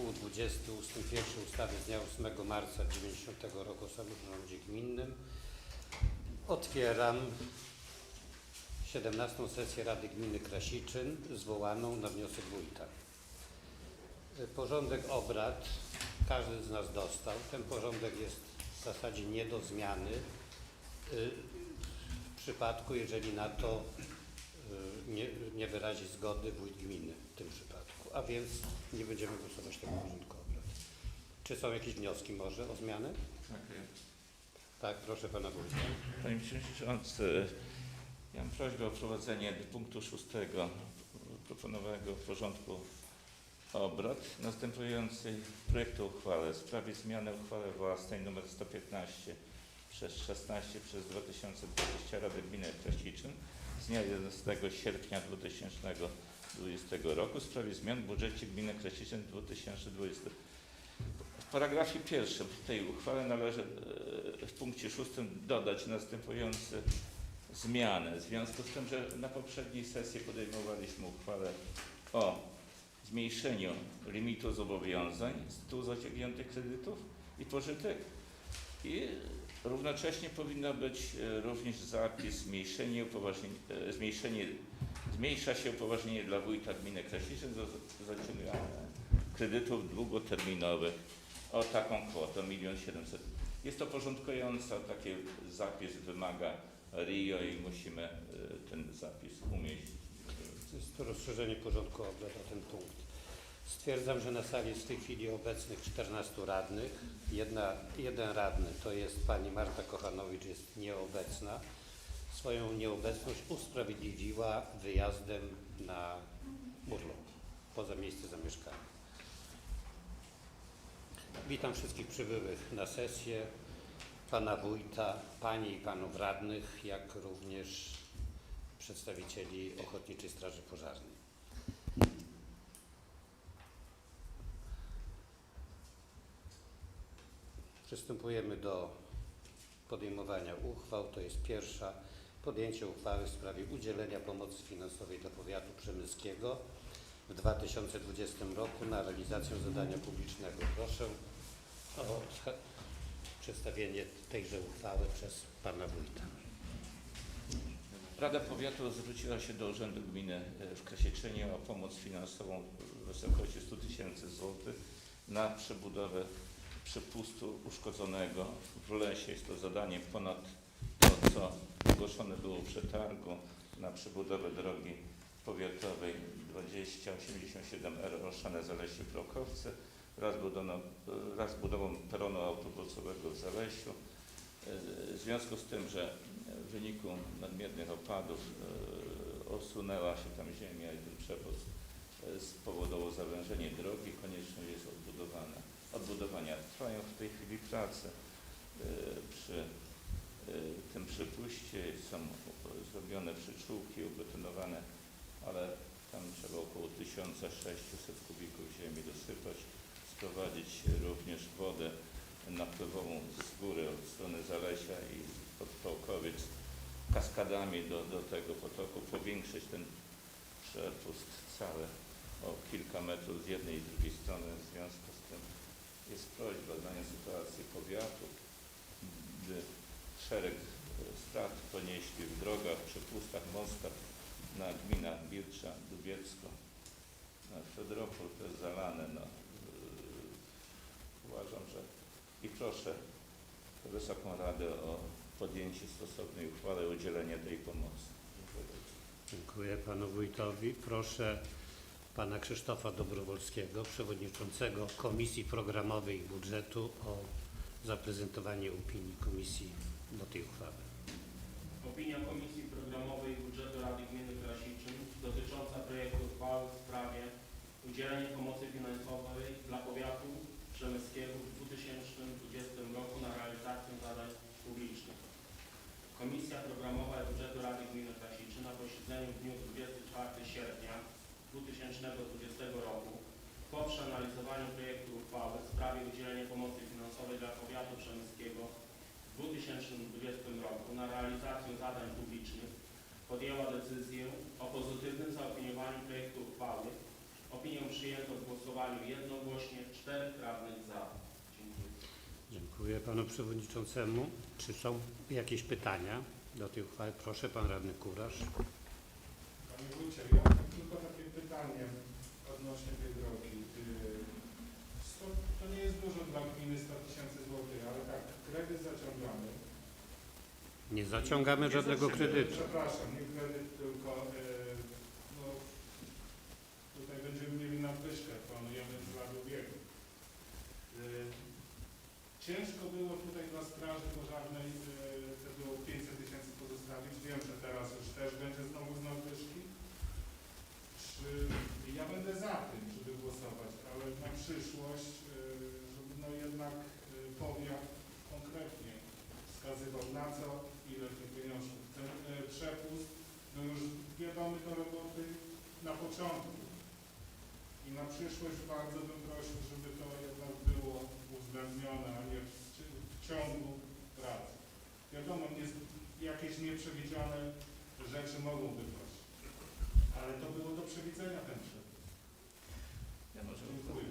artykułu 20 ust. 1 ustawy z dnia 8 marca 90 roku o samorządzie gminnym otwieram 17 sesję Rady Gminy Krasiczyn zwołaną na wniosek wójta. Porządek obrad każdy z nas dostał. Ten porządek jest w zasadzie nie do zmiany w przypadku, jeżeli na to y, nie, nie wyrazi zgody wójt gminy w tym przypadku. A więc nie będziemy głosować tego porządku obrad. Czy są jakieś wnioski może o zmianę? Tak, proszę pana wójta. Panie Przewodniczący, ja mam prośbę o wprowadzenie do punktu szóstego proponowanego porządku obrad następującej projektu uchwały w sprawie zmiany uchwały własnej nr 115 przez 16 przez 2020 Rady Gminy Kraściczyn z dnia 11 sierpnia 2020 roku w sprawie zmian w budżecie gminy Kraściczyn 2020 w paragrafie pierwszym tej uchwały należy e, w punkcie szóstym dodać następujące zmiany. W związku z tym, że na poprzedniej sesji podejmowaliśmy uchwałę o zmniejszeniu limitu zobowiązań z tytułu zaciągniętych kredytów i pożytek i równocześnie powinno być e, również zapis zmniejszenie, e, zmniejszenie zmniejsza się upoważnienie dla wójta gminy Krasiczyn do zaciągania kredytów długoterminowych o taką kwotę 1 700 Jest to porządkująca, taki zapis wymaga RIO i musimy y, ten zapis umieścić. Jest to rozszerzenie porządku obrad o ten punkt. Stwierdzam, że na sali jest w tej chwili obecnych 14 radnych. Jedna, jeden radny to jest pani Marta Kochanowicz, jest nieobecna. Swoją nieobecność usprawiedliwiła wyjazdem na urlop poza miejsce zamieszkania. Witam wszystkich przybyłych na sesję, pana wójta, panie i panów radnych, jak również przedstawicieli Ochotniczej Straży Pożarnej. Przystępujemy do podejmowania uchwał. To jest pierwsza podjęcie uchwały w sprawie udzielenia pomocy finansowej dla powiatu przemyskiego w 2020 roku na realizację zadania publicznego. Proszę o przedstawienie tejże uchwały przez pana wójta. Rada Powiatu zwróciła się do Urzędu Gminy e, w Krasieczynie o pomoc finansową w wysokości 100 tysięcy złotych na przebudowę przepustu uszkodzonego w lesie. Jest to zadanie ponad to, co ogłoszone było przetargu na przebudowę drogi powiatowej 2087R Olszane Zalesie Prokowce wraz, wraz z budową peronu autobusowego w Zalesiu. W związku z tym, że w wyniku nadmiernych opadów e, osunęła się tam ziemia i ten przewóz e, spowodował zawężenie drogi, konieczność jest odbudowania. Trwają w tej chwili prace e, przy e, tym przepuście, są zrobione przyczółki, ubetonowane, ale tam trzeba około 1600 kubików ziemi dosypać, sprowadzić również wodę napływową z góry od strony Zalesia i od Pałkowiec kaskadami do, do tego potoku, powiększyć ten przepust cały o kilka metrów z jednej i drugiej strony. W związku z tym jest prośba znania sytuacji powiatu, by szereg strat ponieśli w drogach, przepustach, mostach na gmina Bircza, Dubiecko, na Fedropol to jest zalane. No, uważam, że i proszę Wysoką Radę o podjęcie stosownej uchwały o udzielenie tej pomocy. Dziękuję panu wójtowi. Proszę pana Krzysztofa Dobrowolskiego, przewodniczącego Komisji Programowej i Budżetu o zaprezentowanie opinii komisji do tej uchwały. Opinia Komisji Programowej Budżetu Rady Gminy Krasiczyn dotycząca projektu uchwały w sprawie udzielenia pomocy finansowej dla powiatu przemyskiego w 2020 roku na realizację zadań publicznych. Komisja Programowa i Budżetu Rady Gminy Krasiczyn na posiedzeniu w dniu 24 sierpnia 2020 roku po przeanalizowaniu projektu uchwały w sprawie udzielenia pomocy finansowej dla powiatu przemyskiego w 2020 roku na realizację zadań publicznych podjęła decyzję o pozytywnym zaopiniowaniu projektu uchwały. Opinię przyjęto w głosowaniu jednogłośnie Dziękuję panu przewodniczącemu. Czy są jakieś pytania do tej uchwały? Proszę, pan radny Kurasz. Panie Wójcie, ja mam tylko takie pytanie odnośnie tej drogi. Yy, sto, to nie jest dużo dla gminy 100 tysięcy złotych, ale tak, kredyt zaciągamy. Nie zaciągamy Nie żadnego kredytu. Przepraszam, nie kredyt, tylko yy, no, tutaj będziemy mieli nadwyżkę, planujemy w lat ubiegłych. Yy, ciężko było tutaj dla straży pożarnej yy, to było 500 tysięcy pozostawić. Wiem, że teraz już też będzie znowu z nadwyżki. Czy ja będę za tym, żeby głosować, ale na przyszłość, yy, żeby no jednak yy, powiat konkretnie wskazywał na co, ile tych pieniążków. Ten przepust, no już wiadomy to roboty na początku. I na przyszłość bardzo bym prosił, żeby uwzględnione, a nie w, w ciągu pracy. Wiadomo, nie, jakieś nieprzewidziane rzeczy mogą wypaść, ale to było do przewidzenia ten przepust. Ja może Dziękuję.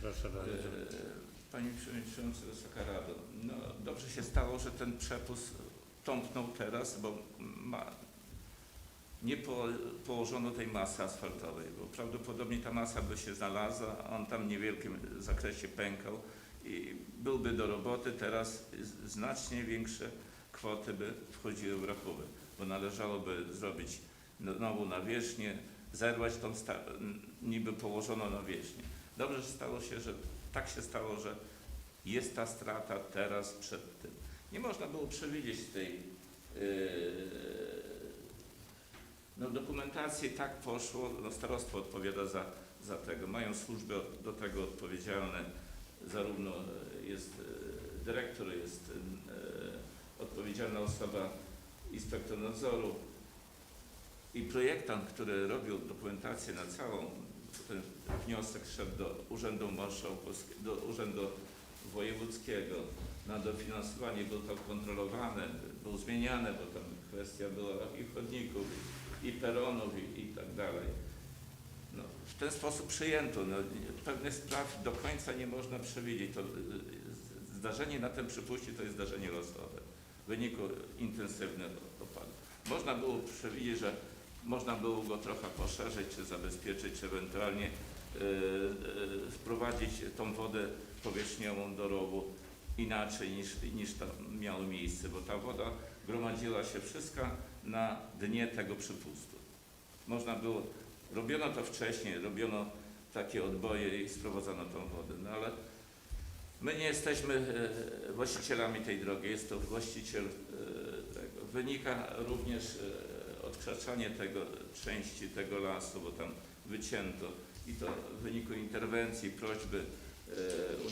Proszę bardzo. E, Panie Przewodniczący, Wysoka Rado, no dobrze się stało, że ten przepust tąpnął teraz, bo ma, nie po, położono tej masy asfaltowej, bo prawdopodobnie ta masa by się znalazła, a on tam w niewielkim zakresie pękał i byłby do roboty, teraz znacznie większe kwoty by wchodziły w rachubę, bo należałoby zrobić nową nawierzchnię, zerwać tą niby położoną nawierzchnię. Dobrze że stało się, że tak się stało, że jest ta strata teraz przed tym. Nie można było przewidzieć tej yy, no dokumentacji tak poszło, no starostwo odpowiada za, za tego. Mają służby do tego odpowiedzialne, zarówno e, jest e, dyrektor, jest e, odpowiedzialna osoba, inspektor nadzoru i projektant, który robił dokumentację na całą, ten wniosek szedł do Urzędu Marszałkowskiego, do Urzędu Wojewódzkiego na dofinansowanie, było to kontrolowane, było zmieniane, bo tam kwestia była i chodników, i peronów, i, i tak dalej. W ten sposób przyjęto. No, pewnych spraw do końca nie można przewidzieć. To, y, y, zdarzenie na tym przypuści to jest zdarzenie losowe w wyniku intensywnych opadów. Można było przewidzieć, że można było go trochę poszerzyć, czy zabezpieczyć, czy ewentualnie y, y, wprowadzić tą wodę powierzchniową do rowu inaczej niż, niż to miało miejsce, bo ta woda gromadziła się wszystka na dnie tego przypustu. Można było, robiono to wcześniej, robiono takie odboje i sprowadzono tą wodę, no ale my nie jesteśmy e, właścicielami tej drogi, jest to właściciel e, tego. Wynika również e, odkraczanie tego, części tego lasu, bo tam wycięto i to w wyniku interwencji, prośby u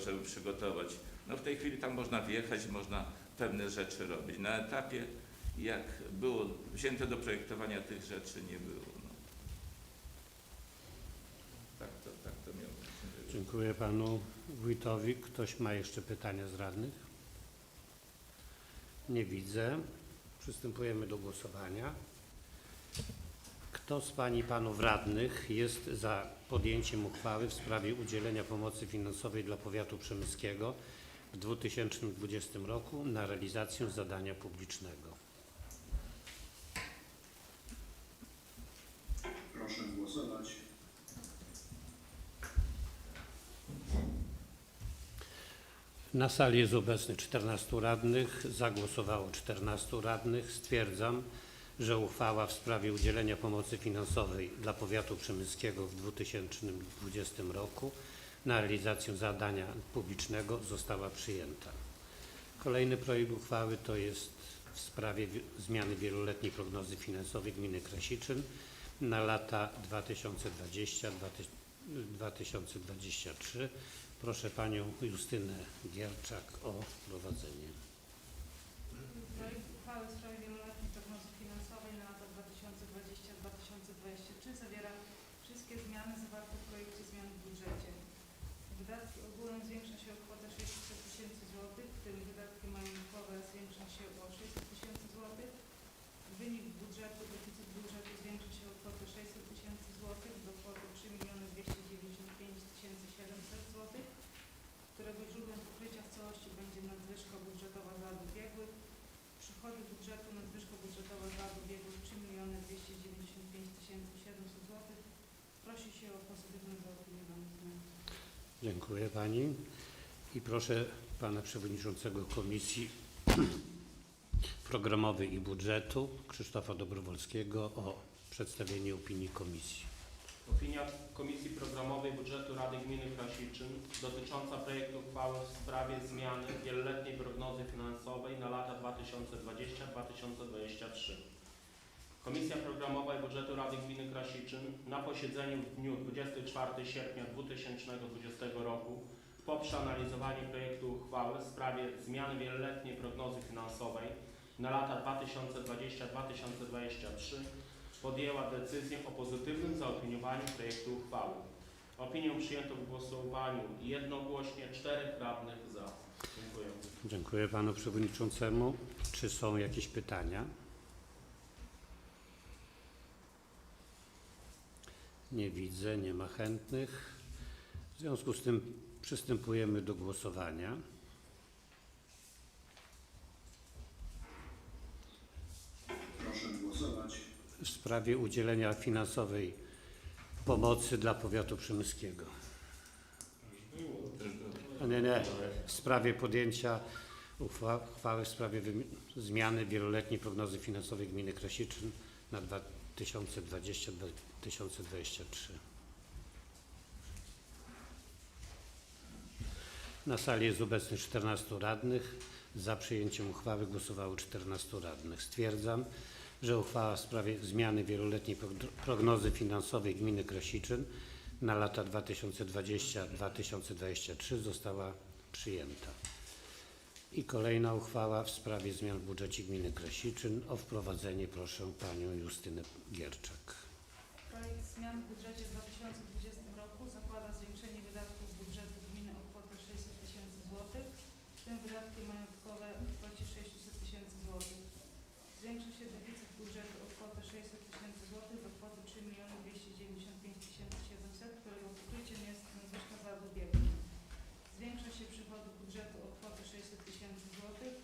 żeby przygotować. No w tej chwili tam można wjechać, można pewne rzeczy robić. Na etapie, jak było wzięte do projektowania tych rzeczy, nie było. No. Tak, to, tak to miało być. Dziękuję panu wójtowi. Ktoś ma jeszcze pytania z radnych? Nie widzę. Przystępujemy do głosowania. Kto z pań i panów radnych jest za podjęciem uchwały w sprawie udzielenia pomocy finansowej dla powiatu przemyskiego w 2020 roku na realizację zadania publicznego? Proszę głosować. Na sali jest obecnych 14 radnych, za głosowało 14 radnych. Stwierdzam, że uchwała w sprawie udzielenia pomocy finansowej dla powiatu przemyskiego w 2020 roku na realizację zadania publicznego została przyjęta. Kolejny projekt uchwały to jest w sprawie wi- zmiany wieloletniej prognozy finansowej gminy Krasiczyn na lata 2020-2023. Proszę panią Justynę Gierczak o prowadzenie. Projekt uchwały w sprawie nadwyżka budżetowa z ubiegłych. Przychody budżetu nadwyżka budżetowa z lat ubiegłych 3 295 700 zł. Prosi się o pozytywne zaopiniowanie zmian. Dziękuję Pani. I proszę Pana Przewodniczącego Komisji Programowej i Budżetu Krzysztofa Dobrowolskiego o przedstawienie opinii Komisji. Opinia Komisji Programowej Budżetu Rady Gminy Krasiczyn dotycząca projektu uchwały w sprawie zmiany wieloletnich 2020-2023. Komisja Programowa i Budżetu Rady Gminy Krasiczyn na posiedzeniu w dniu 24 sierpnia 2020 roku po przeanalizowaniu projektu uchwały w sprawie zmiany wieloletniej prognozy finansowej na lata 2020-2023 podjęła decyzję o pozytywnym zaopiniowaniu projektu uchwały. Opinię przyjęto w głosowaniu jednogłośnie, czterech radnych za. Dziękuję. Dziękuję Panu Przewodniczącemu. Czy są jakieś pytania? Nie widzę, nie ma chętnych. W związku z tym przystępujemy do głosowania. Proszę głosować. w sprawie udzielenia finansowej pomocy dla powiatu przemyskiego. Nie, nie, w sprawie podjęcia uchwa- uchwały w sprawie zmiany wieloletniej prognozy finansowej gminy Krasiczyn na 2020-2023. Na sali jest obecnych 14 radnych. Za przyjęciem uchwały głosowało 14 radnych. Stwierdzam, że uchwała w sprawie zmiany wieloletniej progno- prognozy finansowej gminy Krasiczyn na lata 2020-2023 została przyjęta. I kolejna uchwała w sprawie zmian w budżecie gminy Krasiczyn. O wprowadzenie proszę panią Justynę Gierczak. Projekt zmian w budżecie w 2020 roku zakłada zwiększenie wydatków budżetu gminy o kwotę 600 tysięcy złotych, w tym wydatki majątkowe w kwocie 600 tysięcy złotych. Zwiększa się deficyt budżetu o kwotę 600 tysięcy złotych do kwoty 3 miliony 295 tysięcy 700, którego pokryciem jest nadwyżka za ubiegłych. Zwiększa się przychody budżetu o kwotę 600 tysięcy złotych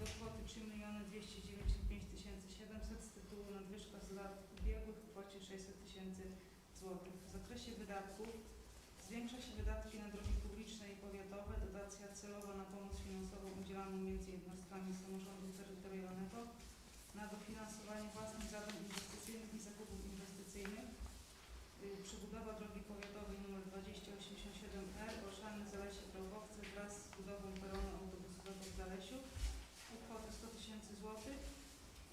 do kwoty 3 miliony 295 tysięcy 700 z tytułu nadwyżka z lat ubiegłych w kwocie 600 tysięcy złotych. W zakresie wydatków zwiększa się wydatki na drogi publiczne i powiatowe, dotacja celowa na pomoc finansową udzielaną między jednostkami samorządu terytorialnego na dofinansowanie własnych zadań inwestycyjnych i zakupów inwestycyjnych. Y, Przebudowa drogi powiatowej nr 2087R Olszany Zalesie Grałbowce wraz z budową peronu autobusowego w Zalesiu o kwotę 100 tysięcy złotych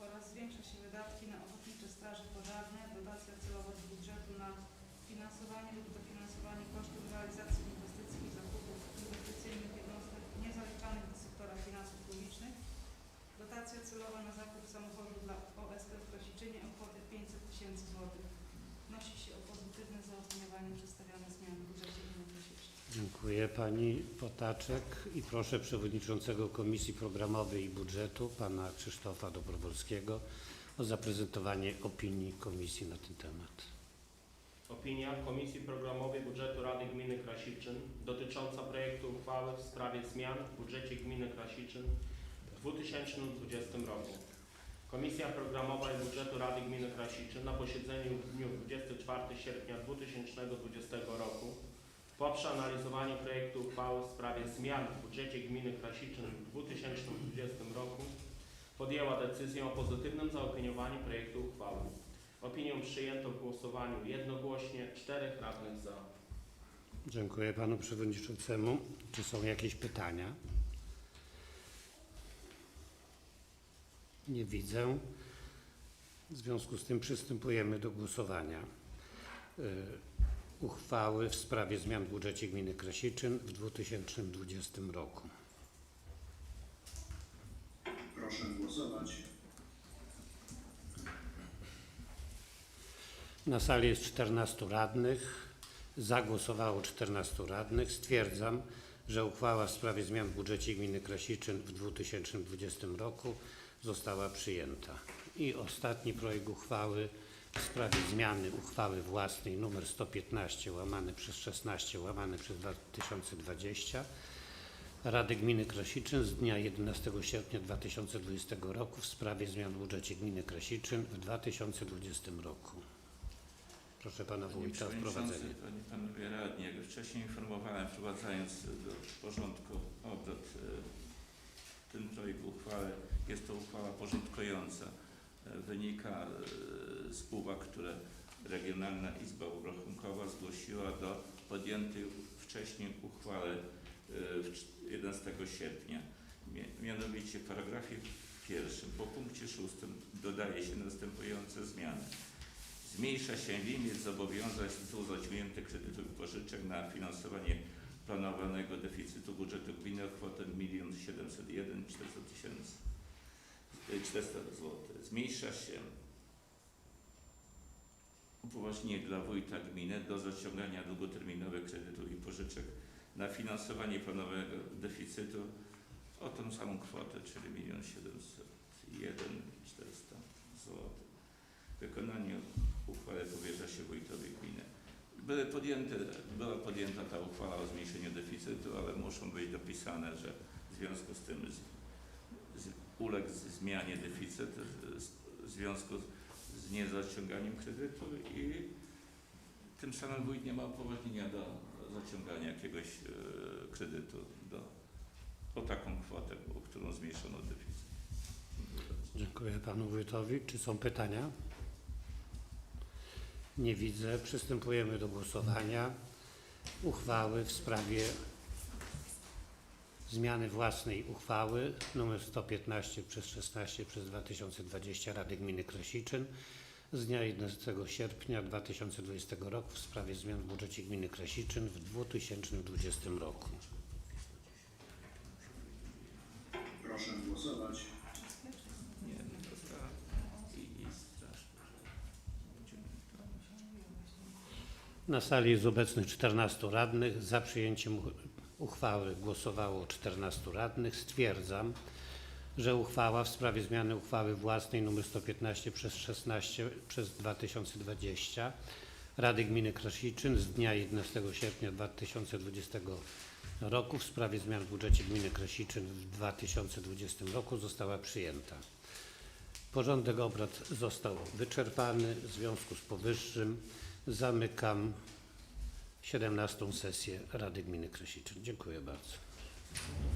oraz zwiększa się wydatki na ochotnicze straże pożarne, dotacja celowa z budżetu na finansowanie lub dofinansowanie kosztów realizacji inwestycji i zakupów inwestycyjnych niezaliczanych do sektora finansów publicznych, dotacja celowa na zakup samochodu dla OSP w Krasiczynie o kwotę 500 tysięcy złotych. Wnosi się o pozytywne zaopiniowanie przedstawionych zmian w budżecie Krasiczyn. Dziękuję pani Potaczek i proszę przewodniczącego Komisji Programowej i Budżetu pana Krzysztofa Dobrowolskiego o zaprezentowanie opinii komisji na ten temat. Opinia Komisji Programowej Budżetu Rady Gminy Krasiczyn dotycząca projektu uchwały w sprawie zmian w budżecie gminy Krasiczyn w 2020 roku. Komisja Programowa i Budżetu Rady Gminy Krasiczyn na posiedzeniu w dniu 24 sierpnia 2020 roku po przeanalizowaniu projektu uchwały w sprawie zmian w budżecie gminy Krasiczyn w 2020 roku podjęła decyzję o pozytywnym zaopiniowaniu projektu uchwały. Opinię przyjęto w głosowaniu jednogłośnie, czterech radnych za. Dziękuję panu przewodniczącemu. Czy są jakieś pytania? Nie widzę. W związku z tym przystępujemy do głosowania. Y, Uchwały w sprawie zmian w budżecie gminy Krasiczyn w 2020 roku. Proszę głosować. Na sali jest 14 radnych. Za głosowało 14 radnych. Stwierdzam, że uchwała w sprawie zmian w budżecie gminy Krasiczyn w 2020 roku została przyjęta. I ostatni projekt uchwały w sprawie zmiany uchwały własnej nr 115 łamane przez 16 łamane przez 2020 Rady Gminy Krasiczyn z dnia 11 sierpnia 2020 roku w sprawie zmian w budżecie gminy Krasiczyn w 2020 roku. Proszę pana wójta o wprowadzenie. Panie i Panowie Radni, jak już wcześniej informowałem, wprowadzając do porządku obrad e, ten projekt uchwały, jest to uchwała porządkująca. E, Wynika e, z uwag, które Regionalna Izba Obrachunkowa zgłosiła do podjętej wcześniej uchwały e, w cz- 11 sierpnia. Mianowicie w paragrafie pierwszym po punkcie szóstym dodaje się następujące zmiany. Zmniejsza się limit zobowiązań z tytułu zaciągniętych kredytów i pożyczek na finansowanie planowanego deficytu budżetu gminy o kwotę 1 701 400 tysięcy 400 zł. Zmniejsza się upoważnienie dla wójta gminy do zaciągania długoterminowych kredytów i pożyczek na finansowanie planowanego deficytu o tą samą kwotę, czyli 1 701 400 Były podjęte, była podjęta ta uchwała o zmniejszeniu deficytu, ale muszą być dopisane, że w związku z tym z, z, uległ zmianie deficyt w związku z, niezaciąganiem kredytu i tym samym wójt nie ma upoważnienia do zaciągania jakiegoś e, kredytu do, o taką kwotę, o którą zmniejszono deficyt. Dziękuję panu wójtowi. Czy są pytania? Nie widzę. Przystępujemy do głosowania. Uchwały w sprawie zmiany własnej uchwały nr 115 przez 16 przez 2020 Rady Gminy Krasiczyn z dnia 11 sierpnia 2020 roku w sprawie zmian w budżecie gminy Krasiczyn w 2020 roku. Proszę głosować. Nie, no to tak. I, i strasznie, że będziemy to. Na sali jest obecnych 14 radnych. Za przyjęciem uch- uchwały głosowało 14 radnych. Stwierdzam, że uchwała w sprawie zmiany uchwały własnej nr 115 przez 16 przez 2020 Rady Gminy Krasiczyn z dnia 11 sierpnia 2020 roku w sprawie zmian w budżecie gminy Krasiczyn w 2020 roku została przyjęta. Porządek obrad został wyczerpany. W związku z powyższym zamykam 17 sesję Rady Gminy Krasiczyn. Dziękuję bardzo.